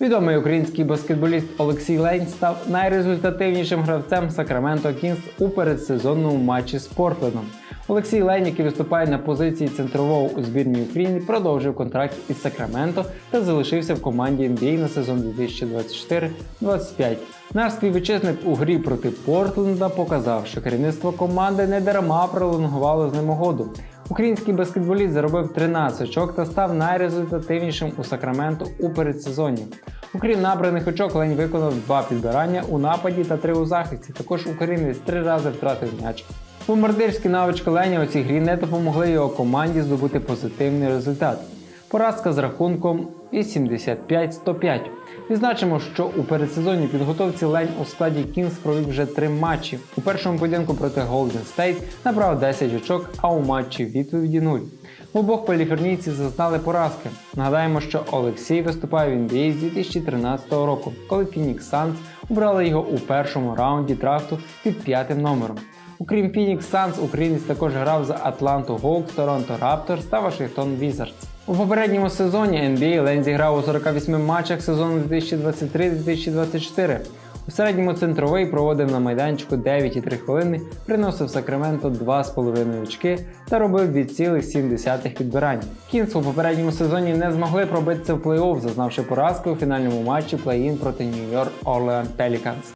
Відомий український баскетболіст Олексій Лень став найрезультативнішим гравцем Сакраменто Кінс у передсезонному матчі з Портлендом. Олексій Лень, який виступає на позиції центрового у збірній України, продовжив контракт із Сакраменто та залишився в команді NBA на сезон 2024-25. Наш співвітчизник у грі проти Портленда показав, що керівництво команди не дарма пролонгувало з ним угоду. Український баскетболіст заробив 13 очок та став найрезультативнішим у Сакраменто у передсезонні. Окрім набраних очок, Лень виконав два підбирання у нападі та три у захисті. Також українець три рази втратив м'яч. Бомбардирські навички Леня у цій грі не допомогли його команді здобути позитивний результат. Поразка з рахунком 85-105. Відзначимо, що у передсезонній підготовці Лень у складі Кінс провів вже три матчі. У першому поєдинку проти Golden State набрав 10 очок, а у матчі відповіді 0. В обох каліфорнійці зазнали поразки. Нагадаємо, що Олексій виступає в NBA з 2013 року, коли Phoenix Suns обрали його у першому раунді драфту під п'ятим номером. Окрім Phoenix Suns, українець також грав за Атланту Hawks, Торонто Raptors та Вашингтон Wizards. У попередньому сезоні NBA Лень зіграв у 48 матчах сезону 2023-2024. У середньому центровий проводив на майданчику 9,3 хвилини, приносив Сакраменто 2,5 очки та робив 2,7 підбирань. Кінс у попередньому сезоні не змогли пробитися в плей-офф, зазнавши поразки у фінальному матчі плей-ін проти Нью-Йорк Орлеан Pelicans.